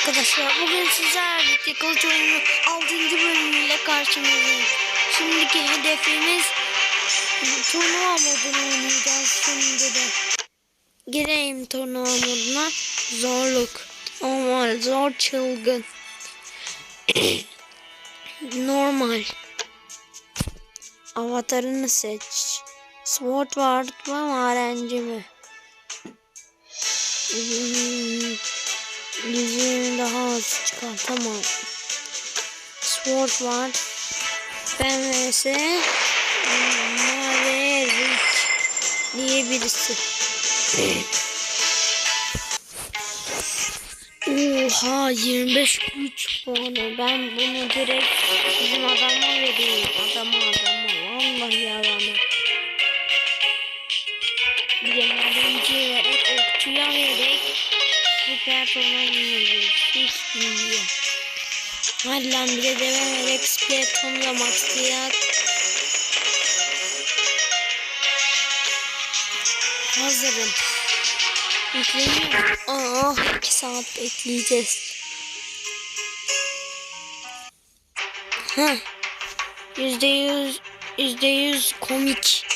Arkadaşlar bugün sizlerle birlikte kılıç oyunu 6. bölümüyle karşınızdayım. Şimdiki hedefimiz turnuva modunu oynayacağız şimdi de. Gireyim turnuva moduna. Zorluk. Normal, zor, çılgın. Normal. Avatarını seç. Sword Ward mı, marenci mi? Hmm. Yüzüğünü daha az çıkartamam. Sword var. Ben vs. Maverick diye birisi. Oha 25 güç puanı. Ben bunu direkt bizim adama vereyim. Adama adama. Vallahi adama. Bir de madenciye vererek okçuya vererek süper sonra yiyeceğiz. Hiç. Hazırım. Yükleniyor. Aa, 2 saat bekleyeceğiz. Heh. Yüzde yüz, yüzde yüz komik.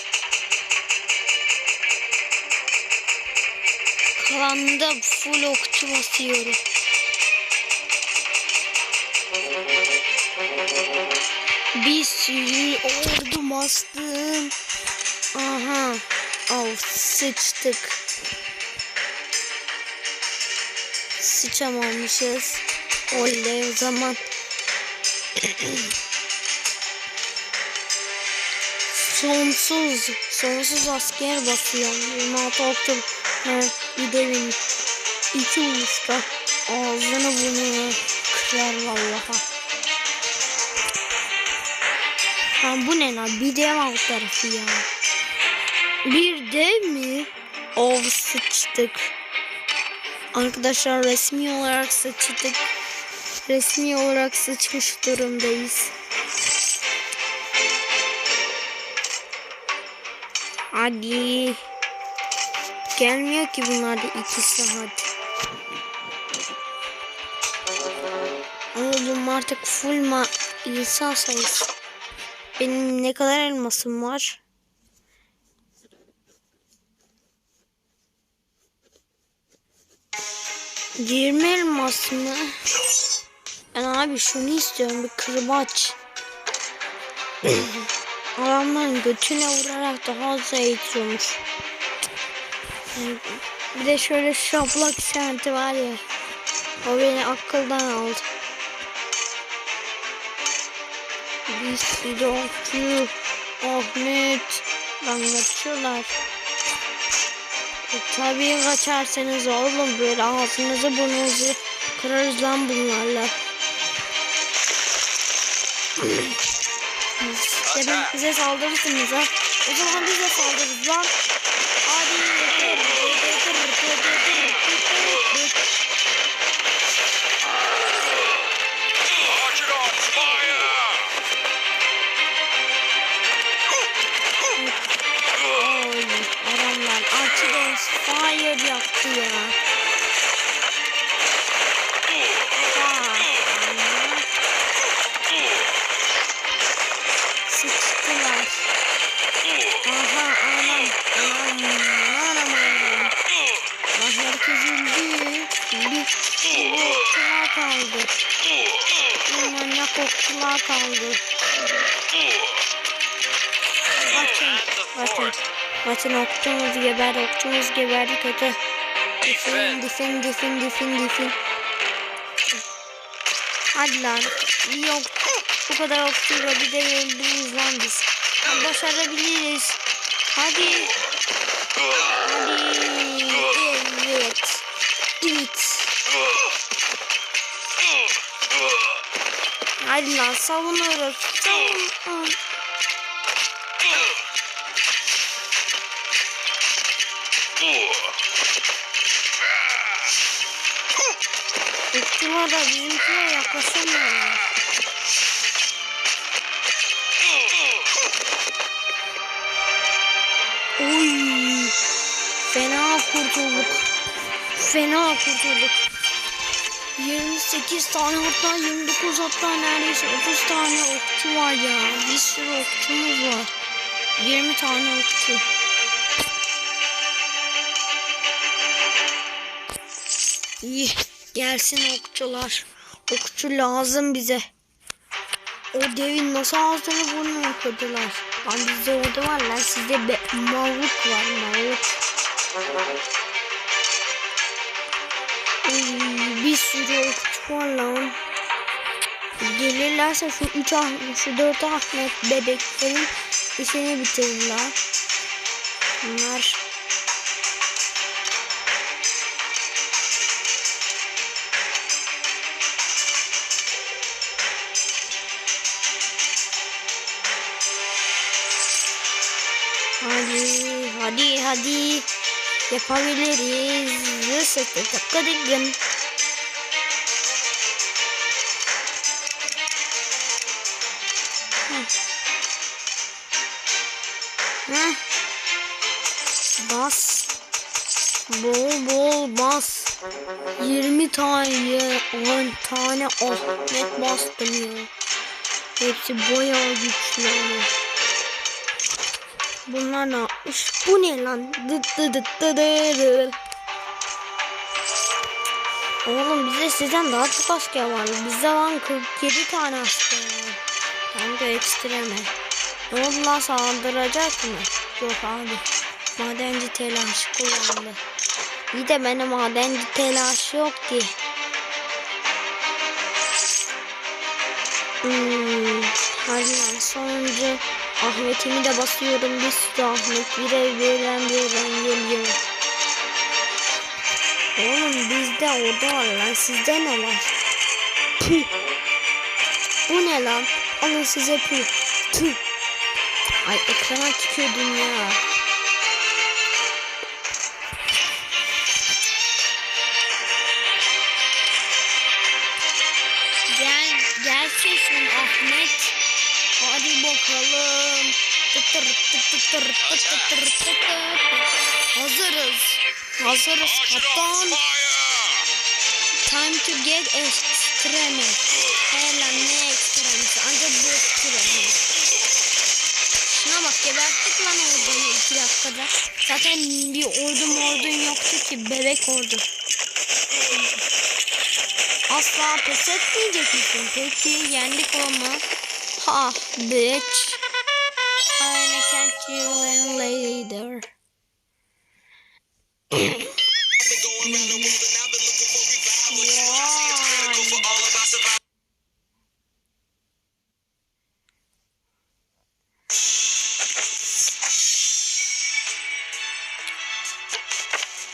Kalanında full okçu basıyorum. Bir sürü ordu bastım. Aha. Av sıçtık. Sıçamamışız. Oley o zaman. Sonsuz, sonsuz asker basıyorum. 26 okçu. Evet, bir devin. İki uçta. Ağzını bunu kırar vallaha. Ha bu ne lan? Bir dev alt tarafı ya. Bir dev mi? Of sıçtık. Arkadaşlar resmi olarak sıçtık. Resmi olarak sıçmış durumdayız. Hadi. Gelmiyor ki bunlar da iki saat. Oğlum artık full ma insan sayısı. Benim ne kadar elmasım var? Yirmi elmas mı? Ben abi şunu istiyorum bir kırbaç. Adamların götüne vurarak daha az eğitiyormuş. Bir de şöyle şaplak işareti var ya. O beni akıldan aldı. Bir sürü okçu. Ahmet. Lan kaçıyorlar. E, tabii kaçarsanız oğlum böyle ağzınızı burnunuzu kırarız lan bunlarla. İşte ben bize saldırırsınız ha. O zaman bize saldırırız lan. Manyak okçular kaldı. Bakın. Bakın. Bakın okçumuz geberdi. Okçumuz geberdi kötü. Difin difin difin difin difin. Hadi lan. Bir yok. Bu kadar okçuyla bir de öldürürüz lan biz. Başarabiliriz. Hadi. Hadi. Evet. Evet. Hadi lan savunuyoruz. Savun. Okçular da bizimkine yaklaşamıyorlar. Oy. Fena kurtulduk. Fena kurtulduk. 28 tane hatta 29 hatta neredeyse 30 tane okçu var ya. Bir sürü okçumuz var. 20 tane okçu. İyi gelsin okçular. Okçu lazım bize. O devin nasıl ağzını burnunu kırdılar. Lan bizde orada var lan sizde be mavuk var mavuk. Uy, bir sürü okçu var lan. Gelirlerse şu 3 Ahmet, şu 4 Ahmet bebeklerin işini bitirirler. Bunlar Hadi, hadi, hadi. Yapabiliriz. Rısıtı tıkıdıgın. Heh. Bas. Bol bol bas. 20 tane, 10 tane Ahmet bastım ya. Hepsi bayağı güçlü. Bunlar ne yapmış? Bu ne lan? Dıt dıt dıt dıt dıt. Oğlum bize sizden daha çok asker var. Bizde lan 47 tane asker var. De ekstreme. Ne oldu lan saldıracak mı? Yok abi. Madenci telaşı kullandı. İyi de benim madenci telaşı yok ki. Hmm, hadi lan sonuncu Ahmet'imi de basıyorum bir sürü Ahmet birer birer birer geliyor. Oğlum bizde orada var lan sizde ne var? Püh. Bu ne lan? Alın size püh. Tüh. Ay ekrana tükürdüm ya. Sen Ahmet. Hadi bakalım. Tıtır tıtır tıtır tıtır tıtır. Hazırız. Hazırız kaptan. Time to get extreme. He lan ne ekstremisi? Ancak bu ekstremi. Şuna bak geberttik lan ordunu iki dakikada. Zaten bir ordum ordun yoktu ki bebek ordu. Asla pes etmeyecek misin? Peki yendik ama. Ha bitch. I'll catch you in later.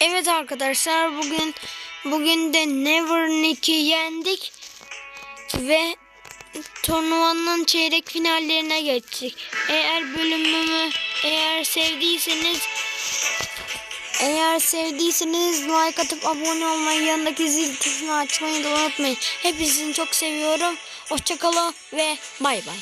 Evet arkadaşlar bugün bugün de Never Nick'i yendik ve turnuvanın çeyrek finallerine geçtik. Eğer bölümümü eğer sevdiyseniz eğer sevdiyseniz like atıp abone olmayı yanındaki zil tuşunu açmayı da unutmayın. Hepinizi çok seviyorum. Hoşçakalın ve bay bay.